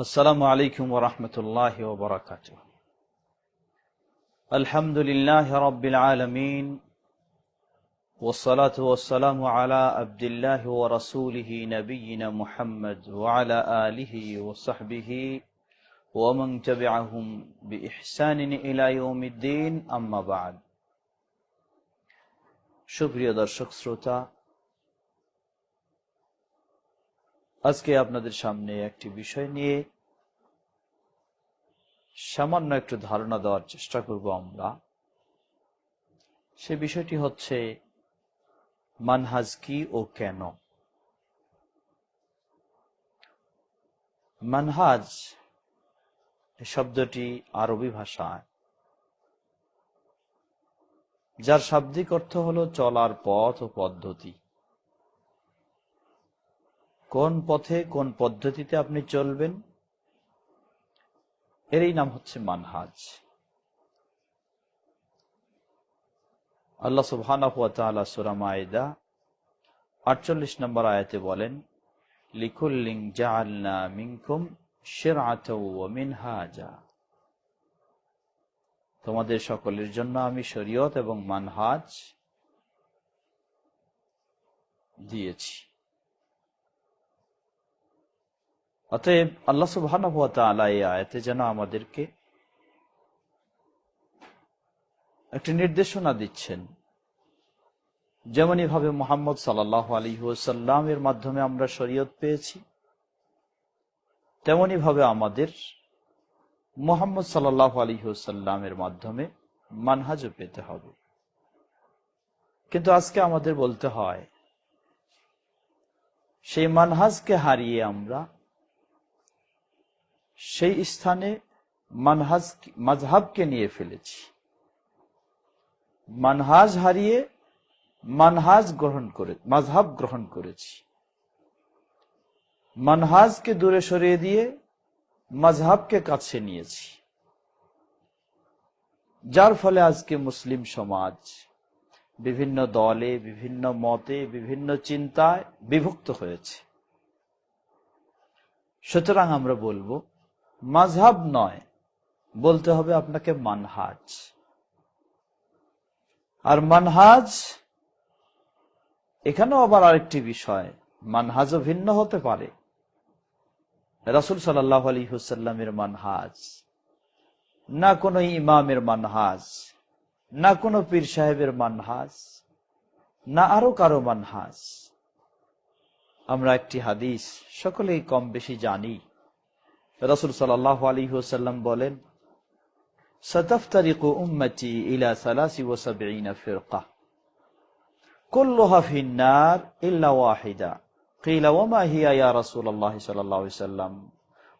السلام عليكم ورحمة الله وبركاته الحمد لله رب العالمين والصلاة والسلام على عبد الله ورسوله نبينا محمد وعلى آله وصحبه ومن تبعهم بإحسان إلى يوم الدين أما بعد সুপ্রিয় দর্শক শ্রোতা আজকে আপনাদের সামনে একটি বিষয় নিয়ে সামান্য একটু ধারণা দেওয়ার চেষ্টা করব আমরা। সে বিষয়টি হচ্ছে মানহাজ কি ও কেন? মানহাজ শব্দটি আরবি ভাষায়। যার শাব্দিক অর্থ হলো চলার পথ ও পদ্ধতি। কোন পথে কোন পদ্ধতিতে আপনি চলবেন? এরই নাম হচ্ছে মানহাজ। আল্লাহ সুবহানাহু ওয়া তাআলা সূরা মাইদা 48 নম্বর আয়াতে বলেন, লিকুল্লিন জাআলনা মিনকুম মিনহাজা। তোমাদের সকলের জন্য আমি শরীয়ত এবং মানহাজ দিয়েছি। অতএব আল্লাহ ওয়া এই যেন আমাদেরকে একটি নির্দেশনা দিচ্ছেন। যেমনই ভাবে মোহাম্মদ সাল্লাহ আলী সাল্লামের মাধ্যমে আমরা শরীয়ত পেয়েছি তেমনি ভাবে আমাদের মোহাম্মদ সাল্লাহ আলী সাল্লামের মাধ্যমে মানহাজও পেতে হবে। কিন্তু আজকে আমাদের বলতে হয়, সেই মানহাজকে হারিয়ে আমরা সেই স্থানে মানহাজ, মাঝহাবকে নিয়ে ফেলেছি। মানহাজ হারিয়ে মানহাজ গ্রহণ করে, মাঝহাব গ্রহণ করেছি। মানহাজকে দূরে সরিয়ে দিয়ে মাঝহাবকে কাছে নিয়েছি। যার ফলে আজকে মুসলিম সমাজ বিভিন্ন দলে, বিভিন্ন মতে, বিভিন্ন চিন্তায় বিভক্ত হয়েছে। সুতরাং আমরা বলব মাঝহাব নয়, বলতে হবে আপনাকে মানহাজ। আর মানহাজ, এখানেও আবার আরেকটি বিষয়, মানহাজও ভিন্ন হতে পারে। রাসুল সাল্লাহ আলী হুসাল্লামের মানহাজ, না কোনো ইমামের মানহাজ, না কোনো পীর সাহেবের মানহাজ, না আরও কারও মানহাজ। আমরা একটি হাদিস সকলেই কম বেশি জানি। রসুল সাল্লাহ আলী হুসাল্লাম বলেন ستفترق أمتي إلى ثلاث وسبعين فرقة كلها في النار إلا واحدة قيل وما هي يا رسول الله صلى الله عليه وسلم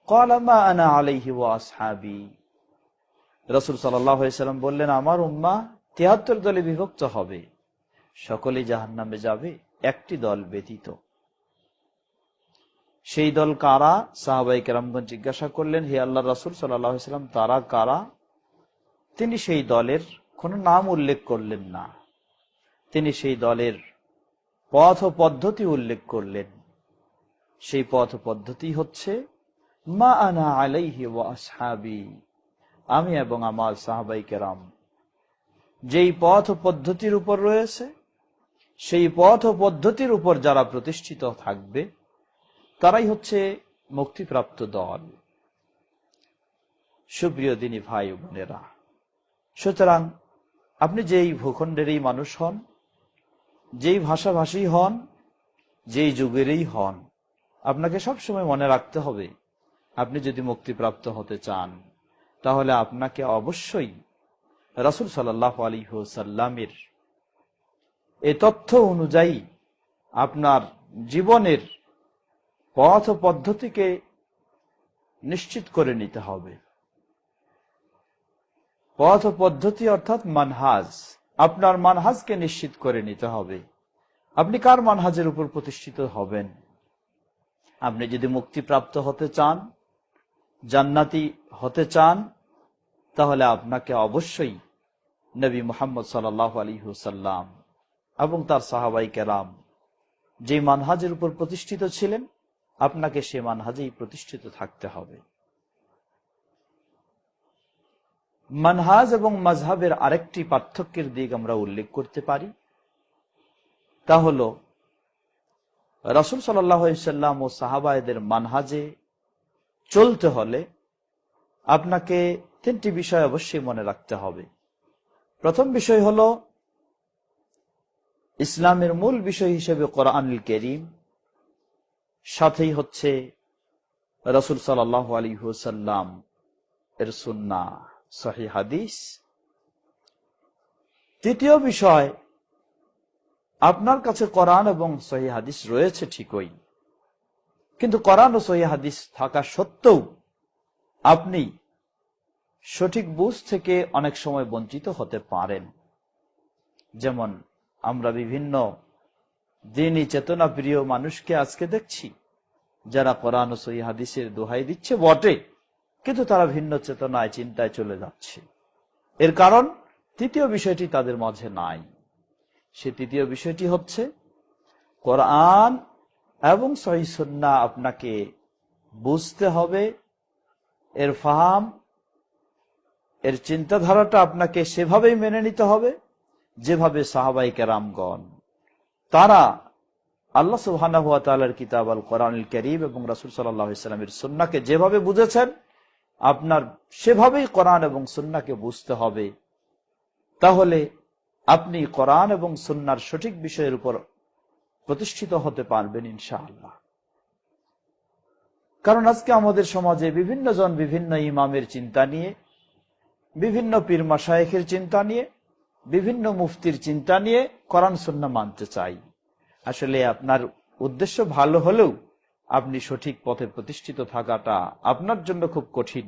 قال ما أنا عليه وأصحابي রসুল সাল্লাম বললেন আমার উম্মা তিয়াত্তর দলে বিভক্ত হবে সকলে জাহান নামে যাবে একটি দল ব্যতীত সেই দল কারা? সাহাবাই কেরামগঞ্জ জিজ্ঞাসা করলেন, হে আল্লাহ রসুল সাল্লাম, তারা কারা? তিনি সেই দলের কোনো নাম উল্লেখ করলেন না। তিনি সেই দলের পথ পদ্ধতি উল্লেখ করলেন। সেই পথ পদ্ধতি হচ্ছে, মা আনা আলাইহি ওয়াসহাবি আমি এবং আমার সাহাবাই কেরাম। যেই পথ পদ্ধতির উপর রয়েছে, সেই পথ পদ্ধতির উপর যারা প্রতিষ্ঠিত থাকবে তারাই হচ্ছে মুক্তিপ্রাপ্ত দল। সুপ্রিয় দিনী ভাই বোনেরা, সুতরাং আপনি যেই ভূখণ্ডেরই মানুষ হন, যেই ভাষাভাষী হন, যেই যুগেরই হন, আপনাকে সবসময় মনে রাখতে হবে, আপনি যদি মুক্তিপ্রাপ্ত হতে চান, তাহলে আপনাকে অবশ্যই রাসুল সাল্লাহ আলী সাল্লামের এ তথ্য অনুযায়ী আপনার জীবনের পথ পদ্ধতিকে নিশ্চিত করে নিতে হবে। পথ পদ্ধতি অর্থাৎ মানহাজ। আপনার মানহাজকে নিশ্চিত করে নিতে হবে। আপনি কার মানহাজের উপর প্রতিষ্ঠিত হবেন? আপনি যদি মুক্তিপ্রাপ্ত হতে চান, জান্নাতি হতে চান, তাহলে আপনাকে অবশ্যই নবী মোহাম্মদ সাল্লাহ আলী হুসাল্লাম এবং তার সাহাবাই কেরাম যে মানহাজের উপর প্রতিষ্ঠিত ছিলেন আপনাকে সে মানহাজেই প্রতিষ্ঠিত থাকতে হবে। মানহাজ এবং মাঝহাবের আরেকটি পার্থক্যের দিক আমরা উল্লেখ করতে পারি। তা হল, রসুল সাল্লাম ও সাহাবায়দের মানহাজে চলতে হলে আপনাকে তিনটি বিষয় অবশ্যই মনে রাখতে হবে। প্রথম বিষয় হল, ইসলামের মূল বিষয় হিসেবে কোরআনুল করিম সাথেই হচ্ছে রসুল সাল্লাহ আলী হুসাল্লাম এর সুন্না সহি হাদিস। তৃতীয় বিষয়, আপনার কাছে কোরআন এবং সহি হাদিস রয়েছে ঠিকই, কিন্তু কোরআন ও সহি হাদিস থাকা সত্ত্বেও আপনি সঠিক বুঝ থেকে অনেক সময় বঞ্চিত হতে পারেন। যেমন আমরা বিভিন্ন দিনই চেতনা প্রিয় মানুষকে আজকে দেখছি। যারা কোরআন সহি হাদিসের দোহাই দিচ্ছে, বটে। কিন্তু তারা ভিন্ন চেতনায়, চিন্তায় চলে যাচ্ছে। এর কারণ, তৃতীয় বিষয়টি তাদের মাঝে নাই। সে তৃতীয় বিষয়টি হচ্ছে, কোরআন এবং সহিসন্না আপনাকে বুঝতে হবে, এর ফাহাম, এর চিন্তাধারাটা আপনাকে সেভাবেই মেনে নিতে হবে, যেভাবে সাহাবাই কেরামগণ, তারা আল্লাহ তাআলার কিতাব আল কোরআনুল করিম এবং রাসূল সাল্লামের সুন্নাহকে যেভাবে বুঝেছেন, আপনার সেভাবেই কোরআন এবং সুন্নাহকে বুঝতে হবে। তাহলে আপনি কোরআন এবং সুন্নার সঠিক বিষয়ের উপর প্রতিষ্ঠিত হতে পারবেন ইনশাআল্লাহ। কারণ আজকে আমাদের সমাজে বিভিন্ন জন বিভিন্ন ইমামের চিন্তা নিয়ে, বিভিন্ন পীর মাসায়েখের চিন্তা নিয়ে, বিভিন্ন মুফতির চিন্তা নিয়ে কোরআন সুন্না মানতে চাই। আসলে আপনার উদ্দেশ্য ভালো হলেও আপনি সঠিক পথে প্রতিষ্ঠিত থাকাটা আপনার জন্য খুব কঠিন।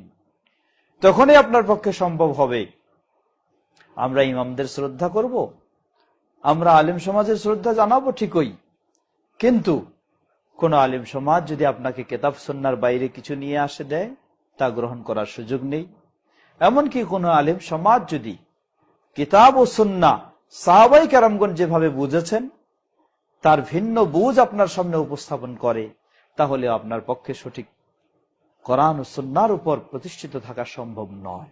তখনই আপনার পক্ষে সম্ভব হবে। আমরা ইমামদের শ্রদ্ধা করব, আমরা আলিম সমাজের শ্রদ্ধা জানাব ঠিকই, কিন্তু কোন আলিম সমাজ যদি আপনাকে কেতাব সন্ন্যার বাইরে কিছু নিয়ে আসে দেয়, তা গ্রহণ করার সুযোগ নেই। এমনকি কোন আলিম সমাজ যদি কিতাব ও সন্না সাহাবাই কারামগণ যেভাবে বুঝেছেন তার ভিন্ন বুঝ আপনার সামনে উপস্থাপন করে, তাহলে আপনার পক্ষে সঠিক কোরআন ও সন্ন্যার উপর প্রতিষ্ঠিত থাকা সম্ভব নয়।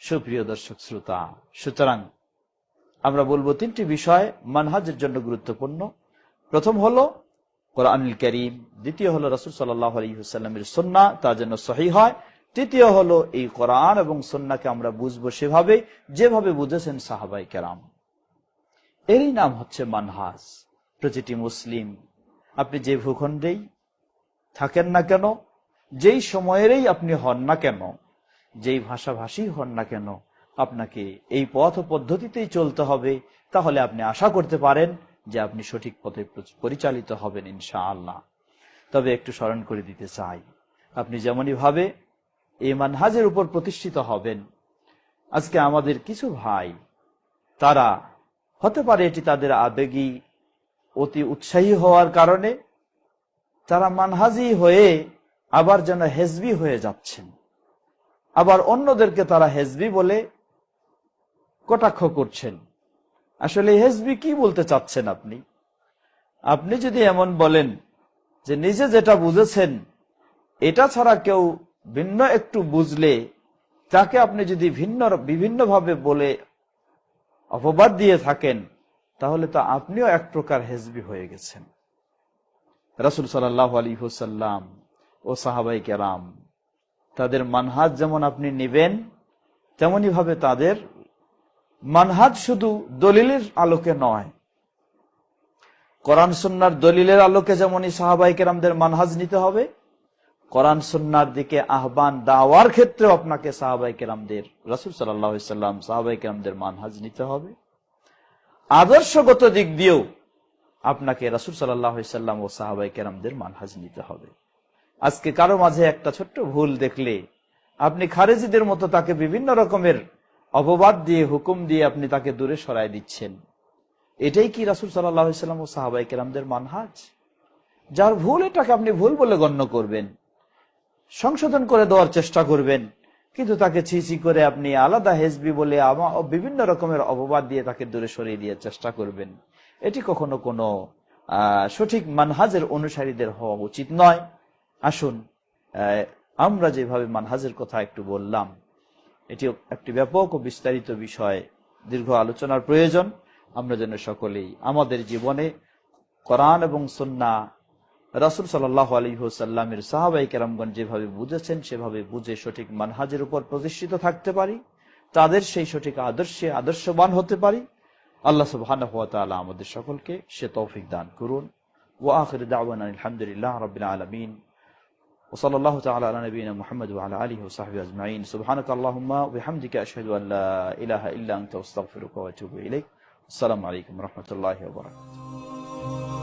সুপ্রিয় দর্শক শ্রোতা, সুতরাং আমরা বলব তিনটি বিষয় মানহাজের জন্য গুরুত্বপূর্ণ। প্রথম হলো কোরআনুল করিম, দ্বিতীয় হলো রসুল আলহিহাস্লামের সন্না তা যেন সহি হয়। তৃতীয় হলো এই কোরআন এবং সন্নাকে আমরা বুঝব সেভাবে যেভাবে বুঝেছেন সাহাবাই কেরাম। এরই নাম হচ্ছে মানহাজ প্রতিটি মুসলিম। আপনি যে ভূখণ্ডেই থাকেন না কেন, যেই সময়েরই আপনি হন না কেন, যেই ভাষাভাষী হন না কেন, আপনাকে এই পথ পদ্ধতিতেই চলতে হবে, তাহলে আপনি আশা করতে পারেন যে আপনি সঠিক পথে পরিচালিত হবেন ইনশা আল্লাহ তবে একটু স্মরণ করে দিতে চাই, আপনি যেমনই ভাবে এই মানহাজের উপর প্রতিষ্ঠিত হবেন, আজকে আমাদের কিছু ভাই, তারা হতে পারে এটি তাদের আবেগী, অতি উৎসাহী হওয়ার কারণে তারা মানহাজি হয়ে আবার যেন হেজবি হয়ে যাচ্ছেন। আবার অন্যদেরকে তারা হেজবি বলে কটাক্ষ করছেন। আসলে হেজবি কি বলতে চাচ্ছেন আপনি? আপনি যদি এমন বলেন যে নিজে যেটা বুঝেছেন, এটা ছাড়া কেউ ভিন্ন একটু বুঝলে, তাকে আপনি যদি ভিন্ন, বিভিন্নভাবে বলে অপবাদ দিয়ে থাকেন, তাহলে তো আপনিও এক প্রকার হেজবি হয়ে গেছেন। রাসুল সাল্লাহ আলী হুসাল্লাম ও সাহাবাই কেরাম, তাদের মানহাজ যেমন আপনি নেবেন তেমনি ভাবে তাদের মানহাজ শুধু দলিলের আলোকে নয়। কোরআন সন্ন্যার দলিলের আলোকে যেমনই সাহাবাই কেরামদের মানহাজ নিতে হবে কোরআন সন্ন্যার দিকে আহ্বান দাওয়ার ক্ষেত্রে আপনাকে সাহাবাই কেরামদের, রসুল সাল্লাম সাহাবাই কেরামদের মানহাজ নিতে হবে। আদর্শগত দিক দিয়েও আপনাকে রসুল সাল্লাম ও সাহাবাই কেরামদের মানহাজ নিতে হবে। আজকে কারও মাঝে একটা ছোট্ট ভুল দেখলে আপনি খারেজিদের মতো তাকে বিভিন্ন রকমের অপবাদ দিয়ে, হুকুম দিয়ে আপনি তাকে দূরে সরাই দিচ্ছেন। এটাই কি রাসুল সাল্লাম ও সাহাবাই কেরামদের মানহাজ? যার ভুল এটাকে আপনি ভুল বলে গণ্য করবেন। সংশোধন করে দেওয়ার চেষ্টা করবেন। কিন্তু তাকে ছিছি করে আপনি আলাদা হেসবি বলে বিভিন্ন রকমের অপবাদ দিয়ে তাকে দূরে সরিয়ে দিয়ে চেষ্টা করবেন। এটি কখনো কোনো সঠিক মানহাজের অনুসারীদের হওয়া উচিত নয়। আসুন আমরা যেভাবে মানহাজের কথা একটু বললাম এটি একটি ব্যাপক ও বিস্তারিত বিষয়, দীর্ঘ আলোচনার প্রয়োজন। আমরা যেন সকলেই আমাদের জীবনে কোরআন এবং সন্না রাসুল সাল্লাহ আলী সাল্লামের সাহাবাই কেরামগঞ্জ যেভাবে বুঝেছেন সেভাবে বুঝে সঠিক মানহাজের উপর প্রতিষ্ঠিত থাকতে পারি তাদের সেই সঠিক আদর্শে আদর্শবান হতে পারি আল্লাহ সুবাহ আমাদের সকলকে সে তৌফিক দান করুন ও আখির দাওয়ান আলহামদুলিল্লাহ রবিল আলমিন وصلى الله تعالى على نبينا محمد وعلى اله وصحبه اجمعين سبحانك اللهم وبحمدك اشهد ان لا اله الا انت استغفرك واتوب اليك السلام عليكم ورحمه الله وبركاته